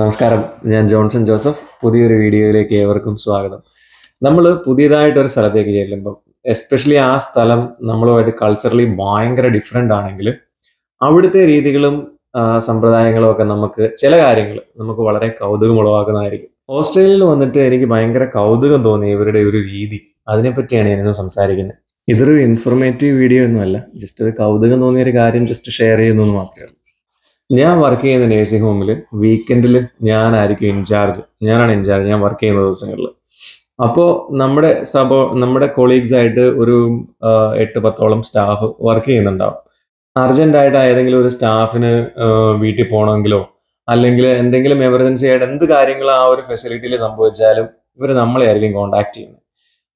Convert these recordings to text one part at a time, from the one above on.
നമസ്കാരം. ഞാൻ Johnson Joseph. പുതിയൊരു വീഡിയോയിലേക്ക് ഏവർക്കും സ്വാഗതം. നമ്മൾ പുതിയതായിട്ട് ഒരു സ്ഥലത്തേക്ക് ചെല്ലുമ്പോൾ എസ്പെഷ്യലി ആ സ്ഥലം നമ്മളുമായിട്ട് കൾച്ചറലി ഭയങ്കര ഡിഫറെന്റ് ആണെങ്കിൽ അവിടുത്തെ രീതികളും സമ്പ്രദായങ്ങളും ഒക്കെ നമുക്ക് ചില കാര്യങ്ങൾ നമുക്ക് വളരെ കൗതുകം ഉളവാക്കുന്നതായിരിക്കും ഓസ്ട്രേലിയയിൽ വന്നിട്ട് എനിക്ക് ഭയങ്കര കൗതുകം തോന്നി ഇവരുടെ ഒരു രീതി. അതിനെപ്പറ്റിയാണ് ഞാനിന്ന് സംസാരിക്കുന്നത്. ഇതൊരു ഇൻഫോർമേറ്റീവ് വീഡിയോ ഒന്നുമല്ല. ജസ്റ്റ് ഒരു കൗതുകം തോന്നിയ ഒരു കാര്യം ജസ്റ്റ് ഷെയർ ചെയ്യുന്നു മാത്രമേ ഉള്ളൂ. ഞാൻ വർക്ക് ചെയ്യുന്ന നേഴ്സിംഗ് ഹോമിൽ വീക്കെൻഡിൽ ഞാനായിരിക്കും ഇൻചാർജ് ഞാനാണ് ഇൻചാർജ് ഞാൻ വർക്ക് ചെയ്യുന്ന ദിവസങ്ങളിൽ അപ്പോൾ നമ്മുടെ സബോ നമ്മുടെ കൊളീഗ്സ് ആയിട്ട് ഒരു എട്ട് പത്തോളം സ്റ്റാഫ് വർക്ക് ചെയ്യുന്നുണ്ടാവും. അർജന്റ് ആയിട്ട് ഏതെങ്കിലും ഒരു സ്റ്റാഫിന് വീട്ടിൽ പോകണമെങ്കിലോ അല്ലെങ്കിൽ എന്തെങ്കിലും എമർജൻസി ആയിട്ട് എന്ത് കാര്യങ്ങൾ ആ ഒരു ഫെസിലിറ്റിയിൽ സംഭവിച്ചാലും ഇവർ നമ്മളെ ആയിരിക്കും കോണ്ടാക്ട് ചെയ്യുന്നത്.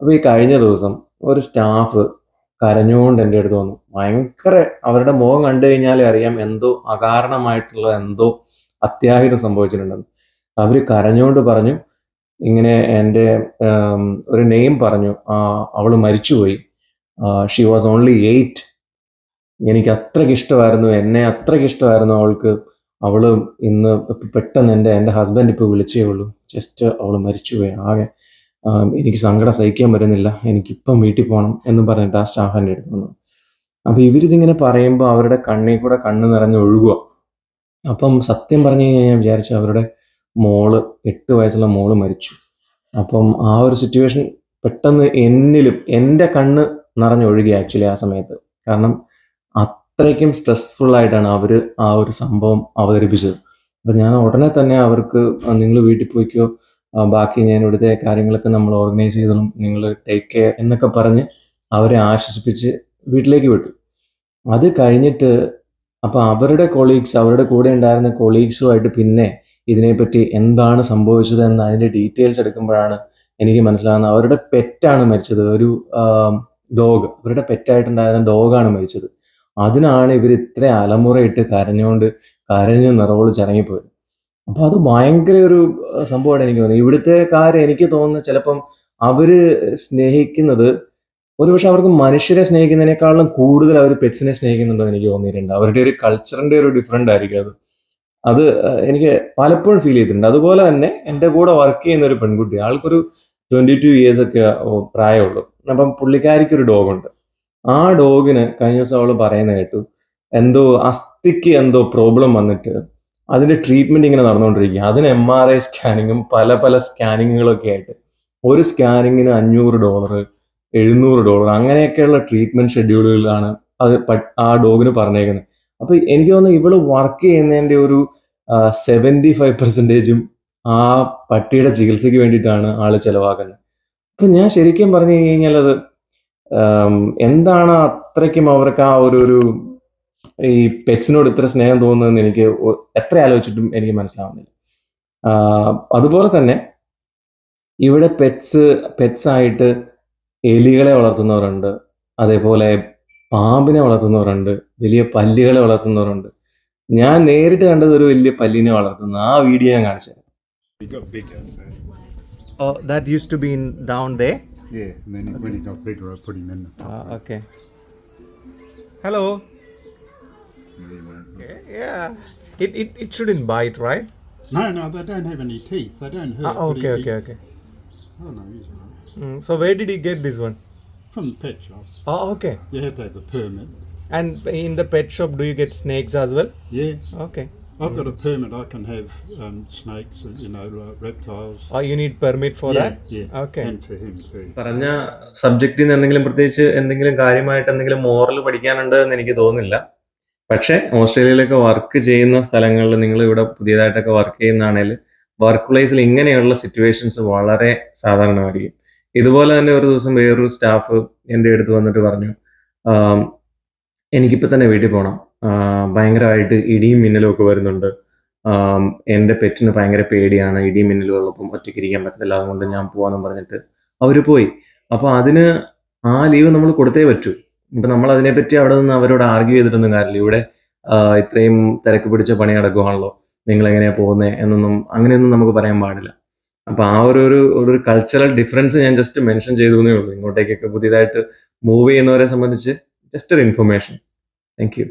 അപ്പോൾ ഈ കഴിഞ്ഞ ദിവസം ഒരു സ്റ്റാഫ് കരഞ്ഞുകൊണ്ട് എന്റെ അടുത്ത് വന്നു. ഭയങ്കര അവരുടെ മുഖം കണ്ടു കഴിഞ്ഞാൽ അറിയാം എന്തോ അകാരണമായിട്ടുള്ള എന്തോ അത്യാഹിതം സംഭവിച്ചിട്ടുണ്ടെന്ന്. അവർ കരഞ്ഞുകൊണ്ട് പറഞ്ഞു ഇങ്ങനെ എന്റെ ഒരു നെയിം പറഞ്ഞു. അവൾ മരിച്ചുപോയി. ഷി വാസ് ഓൺലി എയ്റ്റ് എനിക്ക് അത്രയ്ക്ക് ഇഷ്ടമായിരുന്നു എന്നെ അത്രയ്ക്ക് ഇഷ്ടമായിരുന്നു അവൾക്ക്. അവൾ ഇന്ന് പെട്ടെന്ന് എന്റെ എന്റെ ഹസ്ബൻഡ് ഇപ്പോൾ വിളിച്ചേ ഉള്ളൂ. ജസ്റ്റ് അവൾ മരിച്ചുപോയി ആകെ എനിക്ക് സങ്കടം സഹിക്കാൻ പറ്റുന്നില്ല. എനിക്കിപ്പം വീട്ടിൽ പോകണം എന്ന് പറഞ്ഞിട്ട് ആ സ്റ്റാഫ് എന്റെ അടുത്ത് വന്നു. അപ്പം ഇവരിതിങ്ങനെ പറയുമ്പോൾ അവരുടെ കണ്ണിൽ കൂടെ കണ്ണ് നിറഞ്ഞ് ഒഴുകുക അപ്പം സത്യം പറഞ്ഞു കഴിഞ്ഞാൽ ഞാൻ വിചാരിച്ചു അവരുടെ മോൾ എട്ട് വയസ്സുള്ള മോൾ മരിച്ചു. അപ്പം ആ ഒരു സിറ്റുവേഷൻ പെട്ടെന്ന് എന്നിലും എന്റെ കണ്ണ് നിറഞ്ഞൊഴുകി ആക്ച്വലി ആ സമയത്ത്. കാരണം അത്രയ്ക്കും സ്ട്രെസ്ഫുൾ ആയിട്ടാണ് അവർ ആ ഒരു സംഭവം അവതരിപ്പിച്ചത്. അപ്പം ഞാൻ ഉടനെ തന്നെ അവർക്ക് നിങ്ങൾ വീട്ടിൽ പോയിക്കോ. ബാക്കി ഞാൻ ഇവിടുത്തെ കാര്യങ്ങളൊക്കെ നമ്മൾ ഓർഗനൈസ് ചെയ്തോളും. നിങ്ങൾ ടേക്ക് കെയർ എന്നൊക്കെ പറഞ്ഞ് അവരെ ആശ്വസിപ്പിച്ച് വീട്ടിലേക്ക് വിട്ടു. അത് കഴിഞ്ഞിട്ട് അപ്പോൾ അവരുടെ കൊളീഗ്സ് അവരുടെ കൂടെ ഉണ്ടായിരുന്ന കൊളീഗ്സുമായിട്ട് പിന്നെ ഇതിനെപ്പറ്റി എന്താണ് സംഭവിച്ചത് എന്ന് അതിന്റെ ഡീറ്റെയിൽസ് എടുക്കുമ്പോഴാണ് എനിക്ക് മനസ്സിലാകുന്നത്. അവരുടെ പെറ്റാണ് മരിച്ചത്. ഒരു ഡോഗ് അവരുടെ പെറ്റായിട്ടുണ്ടായിരുന്ന ഡോഗാണ് മരിച്ചത്. അതിനാണ് ഇവർ ഇത്ര അലമുറയിട്ട് കരഞ്ഞുകൊണ്ട് കരഞ്ഞ് നിറവോൾ ചടങ്ങിപ്പോയത് അപ്പൊ അത് ഭയങ്കര ഒരു സംഭവമാണ് എനിക്ക് തോന്നുന്നത്. ഇവിടുത്തെ കാര്യം എനിക്ക് തോന്നുന്നത് ചിലപ്പം അവർ സ്നേഹിക്കുന്നത് ഒരുപക്ഷെ അവർക്ക് മനുഷ്യരെ സ്നേഹിക്കുന്നതിനേക്കാളും കൂടുതൽ അവർ പെറ്റ്സിനെ സ്നേഹിക്കുന്നുണ്ടെന്ന് എനിക്ക് തോന്നിയിട്ടുണ്ട്. അവരുടെ ഒരു കൾച്ചറിന്റെ ഒരു ഡിഫറെന്റ് ആയിരിക്കും അത്. അത് എനിക്ക് പലപ്പോഴും ഫീൽ ചെയ്തിട്ടുണ്ട്. അതുപോലെ തന്നെ എന്റെ കൂടെ വർക്ക് ചെയ്യുന്ന ഒരു പെൺകുട്ടി ആൾക്കൊരു ട്വന്റി ടു ഇയേഴ്സ് ഒക്കെ പ്രായമുള്ളൂ. അപ്പം പുള്ളിക്കാരിക്ക് ഒരു ഡോഗുണ്ട് ആ ഡോഗിന് കഴിഞ്ഞ ദിവസം അവൾ പറയുന്ന കേട്ടു എന്തോ അസ്ഥിക്ക് എന്തോ പ്രോബ്ലം വന്നിട്ട് അതിന്റെ ട്രീറ്റ്മെന്റ് ഇങ്ങനെ നടന്നുകൊണ്ടിരിക്കുക അതിന് എം ആർ ഐ സ്കാനിങ്ങും പല പല സ്കാനിങ്ങുകളൊക്കെ ആയിട്ട്. ഒരു സ്കാനിങ്ങിന് അഞ്ഞൂറ് ഡോളർ എഴുന്നൂറ് ഡോളർ അങ്ങനെയൊക്കെയുള്ള ട്രീറ്റ്മെന്റ് ഷെഡ്യൂളുകളാണ് അത് ആ ഡോഗിന് പറഞ്ഞേക്കുന്നത് അപ്പോൾ എനിക്ക് തോന്നുന്നു ഇവൾ വർക്ക് ചെയ്യുന്നതിന്റെ ഒരു സെവന്റി ഫൈവ് പെർസെന്റേജും ആ പട്ടിയുടെ ചികിത്സയ്ക്ക് വേണ്ടിയിട്ടാണ് ആൾ ചെലവാക്കുന്നത്. അപ്പൊ ഞാൻ ശരിക്കും പറഞ്ഞു കഴിഞ്ഞാൽ അത് എന്താണ് അത്രയ്ക്കും അവർക്ക് ആ ഒരു ഒരു ഈ പെറ്റ്സിനോട് ഇത്ര സ്നേഹം തോന്നുന്നതെന്ന് എനിക്ക് എത്ര ആലോചിച്ചിട്ടും എനിക്ക് മനസ്സിലാവുന്നില്ല അതുപോലെ തന്നെ ഇവിടെ പെറ്റ്സ് പെറ്റ്സ് ആയിട്ട് എലികളെ വളർത്തുന്നവരുണ്ട് അതേപോലെ പാമ്പിനെ വളർത്തുന്നവരുണ്ട് വലിയ പല്ലികളെ വളർത്തുന്നവരുണ്ട് ഞാൻ നേരിട്ട് കണ്ടത് ഒരു വലിയ പല്ലിനെ വളർത്തുന്ന ആ വീഡിയോ ഞാൻ കാണിച്ചു hello It got bigger, so Oh, that used to be in down there. yeah. And then it, when it got bigger, I put him in the top. Okay. Hello. Won't- Yeah. It, it it shouldn't bite, right? No, no, they don't have any teeth. They don't hurt. Ah, okay, okay, okay, he- okay. Oh no, he's all right. Mm, so where did he get this one? From the pet shop, Oh, okay. you have to have a permit. And in the pet shop, do you get snakes as well? Yeah, Okay. I've got a permit. I can have um, snakes, and, you know, uh, reptiles. Oh, you need permit for yeah, that? yeah. Okay. And for him too. പറഞ്ഞ സബ്ജക്റ്റിൽ നിന്ന് എന്തെങ്കിലും പ്രത്യേകിച്ച് എന്തെങ്കിലും കാര്യമായിട്ട് എന്തെങ്കിലും moral പഠിക്കാനുണ്ട് എന്ന് എനിക്ക് തോന്നുന്നില്ല പക്ഷേ ഓസ്ട്രേലിയയിലൊക്കെ വർക്ക് ചെയ്യുന്ന സ്ഥലങ്ങളിൽ നിങ്ങൾ ഇവിടെ പുതിയതായിട്ടൊക്കെ വർക്ക് ചെയ്യുന്നതാണെങ്കിൽ വർക്ക് പ്ലേസിൽ ഇങ്ങനെയുള്ള സിറ്റുവേഷൻസ് വളരെ സാധാരണമായിരിക്കും. ഇതുപോലെ തന്നെ ഒരു ദിവസം വേറൊരു സ്റ്റാഫ് എന്റെ അടുത്ത് വന്നിട്ട് പറഞ്ഞു "ആം, എനിക്കിപ്പോൾ തന്നെ വീട്ടിൽ പോകണം ഭയങ്കരമായിട്ട് ഇടിയും മിന്നലും ഒക്കെ വരുന്നുണ്ട്. എന്റെ പെറ്റിന് ഭയങ്കര പേടിയാണ്. ഇടിയും മിന്നലും ഉള്ളപ്പം ഒറ്റയ്ക്ക് ഇരിക്കാൻ പറ്റത്തില്ല. അതുകൊണ്ട് ഞാൻ പോകാമെന്ന് പറഞ്ഞിട്ട് അവർ പോയി. അപ്പോൾ അതിന് ആ ലീവ് നമ്മൾ കൊടുത്തേ പറ്റൂ. ഇപ്പം നമ്മൾ അതിനെപ്പറ്റി അവിടെ നിന്ന് അവരോട് ആർഗ്യൂ ചെയ്തിട്ടൊന്നും കാര്യമില്ല. ഇവിടെ ഇത്രയും തിരക്ക് പിടിച്ച പണി നടക്കുവാണല്ലോ നിങ്ങൾ എങ്ങനെയാ പോകുന്നത് എന്നൊന്നും അങ്ങനെയൊന്നും നമുക്ക് പറയാൻ പാടില്ല. അപ്പൊ ആ ഒരു ഒരു ഒരു കൾച്ചറൽ ഡിഫറൻസ് ഞാൻ ജസ്റ്റ് മെൻഷൻ ചെയ്തു എന്നേ ഉള്ളൂ. ഇങ്ങോട്ടേക്കൊക്കെ പുതിയതായിട്ട് മൂവ് ചെയ്യുന്നവരെ സംബന്ധിച്ച് ജസ്റ്റ് ഒരു ഇൻഫർമേഷൻ താങ്ക് യു